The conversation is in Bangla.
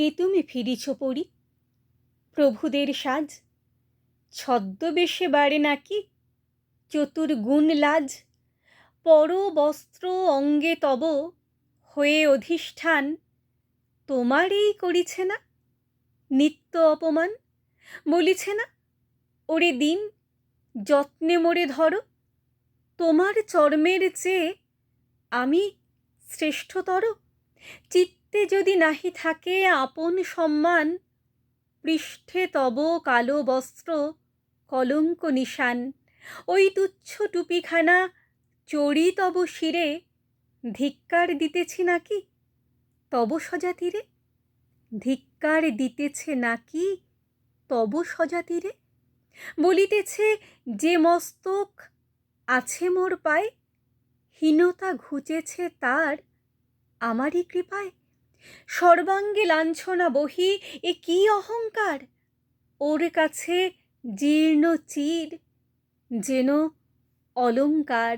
কে তুমি ফিরিছ পড়ি প্রভুদের সাজ, ছদ্মবেশে বাড়ে নাকি চতুর্গুণ লাজ? পর বস্ত্র অঙ্গে তব হয়ে অধিষ্ঠান, তোমারই করিছে না? নিত্য অপমান বলিছে না? ওরে দিন, যত্নে মোরে ধরো, তোমার চর্মের চেয়ে আমি শ্রেষ্ঠতর। চিত্তে যদি নাহি থাকে আপন সম্মান, পৃষ্ঠে তব কালো বস্ত্র, কলঙ্ক নিশান। ওই তুচ্ছ টুপিখানা চড়ি তব শিরে, ধিক্কার দিতেছি নাকি? তব সজাতিরে ধিক্কার দিতেছে নাকি তব সজাতিরে বলিতেছে, যে মস্তক আছে মোর পায়, হীনতা ঘুচেছে তার আমারই কৃপায়। সর্বাঙ্গে লাঞ্ছনা বহি এ কি অহংকার? ওর কাছে জীর্ণ চির যেন অলংকার